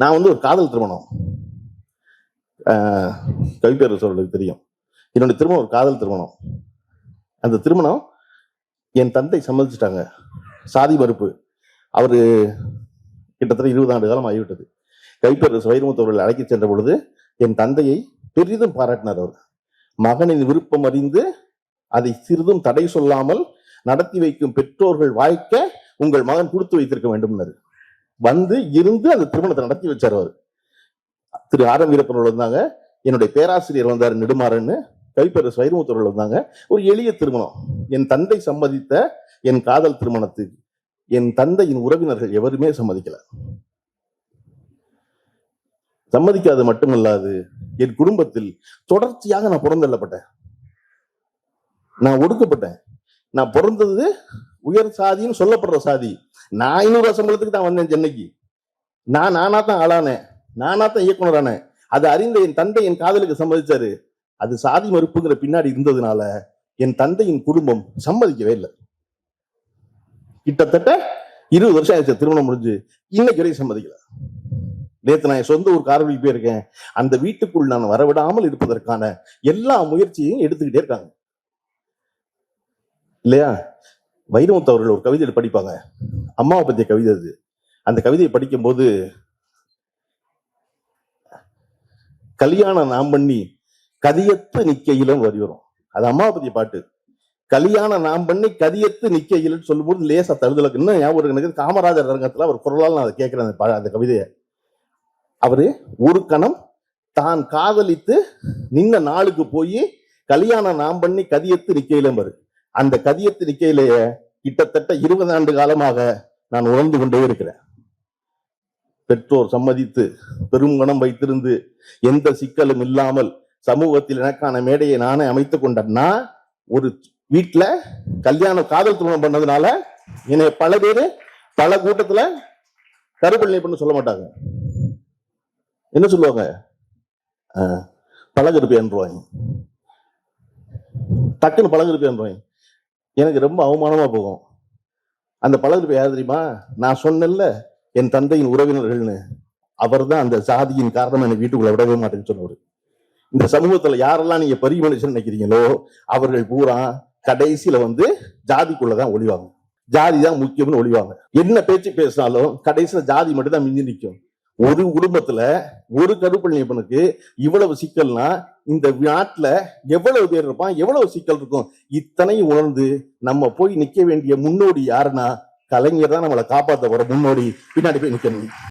நான் வந்து ஒரு காதல் திருமணம். கவிப்பேர் சொல்றதுக்கு தெரியும். என்னுடைய திருமணம் ஒரு காதல் திருமணம். அந்த திருமணம் என் தந்தை சம்மதிச்சிட்டாங்க. சாதி மறுப்பு. அவர் கிட்டத்தட்ட இருபது ஆண்டு காலம் ஆகிவிட்டது. கைப்பேர் வைரமுத்தவர்கள் அவர்கள் சென்ற பொழுது என் தந்தையை பெரிதும் பாராட்டினார் அவர். மகனின் விருப்பம் அறிந்து அதை சிறிதும் தடை சொல்லாமல் நடத்தி வைக்கும் பெற்றோர்கள் வாய்க்க உங்கள் மகன் கொடுத்து வைத்திருக்க வேண்டும்னாரு. வந்து இருந்து அந்த திருமணத்தை நடத்தி வச்சார் அவர். திரு ஆர் எம் வீரப்பனோட இருந்தாங்க என்னுடைய பேராசிரியர் வந்தார் நெடுமாறன்னு. கைப்பேரரசு வைரமுத்து இருந்தாங்க ஒரு எளிய திருமணம். என் தந்தை சம்மதித்த என் காதல் திருமணத்துக்கு என் தந்தையின் உறவினர்கள் எவருமே சம்மதிக்கல. சம்மதிக்காது மட்டுமல்லாது என் குடும்பத்தில் தொடர்ச்சியாக நான் புறந்தள்ளப்பட்டேன். நான் ஒடுக்கப்பட்டேன். நான் பிறந்தது உயர் சாதின்னு சொல்லப்படுற சாதி. நான் ஐநூறு சம்பளத்துக்கு தான் வந்தேன் சென்னைக்கு. நான் நானா தான் ஆளானேன் நானா தான் இயக்குனரானேன் அது அறிந்த என் தந்தை என் காதலுக்கு சம்மதிச்சாரு. அது சாதி மறுப்புங்கிற பின்னாடி இருந்ததுனால என் தந்தையின் குடும்பம் சம்மதிக்கவே இல்லை. கிட்டத்தட்ட இருபது வருஷம் ஆயிடுச்சு திருமணம் முடிஞ்சு. இன்னைக்கு வரையும் சம்மதிக்கல. நேத்து நான் என் சொந்த ஊர் காரவழிக்கு போயிருக்கேன். அந்த வீட்டுக்குள் நான் வரவிடாமல் இருப்பதற்கான எல்லா முயற்சியையும் எடுத்துக்கிட்டே இருக்காங்க. இல்லையா? வைரமுத்து அவர்கள் ஒரு கவிதையில் படிப்பாங்க. அம்மாவை பற்றிய கவிதை அது. அந்த கவிதையை படிக்கும்போது கல்யாணம் நாம் பண்ணி கதியத்து நிக்கையிலும் வருகிறோம் அது அம்மாவை பற்றிய பாட்டு. கல்யாணம் நாம் பண்ணி கதியத்து நிக்கையில்னு சொல்லும்போது லேசா தழுதலுக்கு இன்னும் ஞாபகம் எனக்கு காமராஜர் ரங்கத்தில் அவர் குரலால் நான் அதை கேட்குறேன் அந்த அந்த கவிதையை. அவரு ஒரு கணம் தான் காதலித்து நின்ன நாளுக்கு போய் கல்யாணம் நாம் பண்ணி கதியத்து நிக்கையிலும் வரு. அந்த கதியத்து நிக்கையிலேயே கிட்டத்தட்ட இருபது ஆண்டு காலமாக நான் உணர்ந்து கொண்டே இருக்கிறேன். பெற்றோர் சம்மதித்து பெரும் மனம் வைத்திருந்து எந்த சிக்கலும் இல்லாமல் சமூகத்தில் எனக்கான மேடையை நானே அமைத்துக் கொண்டேன்னா ஒரு வீட்டுல கல்யாணம் காதல் திருமணம் பண்ணதுனால என்னை பல பேரு பல கூட்டத்துல கருப்பள்ளி பண்ண சொல்ல மாட்டாங்க. என்ன சொல்லுவாங்க? ஆஹ், பழகருப்பேன்றுவாங்க டக்குன்னு பழகருப்பேன்றுவாங்க எனக்கு ரொம்ப அவமானமா போகும். அந்த பழகருப்பு யார் தெரியுமா? நான் சொன்னேன்ல என் தந்தையின் உறவினர்கள்னு. அவர்தான் அந்த சாதியின் காரணம் என்னை வீட்டுக்குள்ள விடவே மாட்டேன்னு சொன்னவர். இந்த சமூகத்துல யாரெல்லாம் நீங்க பெரிய மனுஷன் நினைக்கிறீங்களோ அவர்கள் பூரா கடைசியில வந்து ஜாதிக்குள்ளதான் ஒளிவாங்க. ஜாதி தான் முக்கியம்னு ஒளிவாங்க. என்ன பேச்சு பேசினாலும் கடைசியில ஜாதி மட்டும் தான் மிஞ்சி நிற்கும் ஒரு குடும்பத்துல ஒரு கருப்பணியப்பனுக்கு இவ்வளவு சிக்கல்னா இந்த நாட்டுல எவ்வளவு பேர் இருப்பான் எவ்வளவு சிக்கல் இருக்கும்? இத்தனையும் உணர்ந்து நம்ம போய் நிக்க வேண்டிய முன்னோடி யாருன்னா கலைஞர் தான் நம்மளை காப்பாற்ற போற முன்னோடி. பின்னாடி போய் நிக்க முடியும்.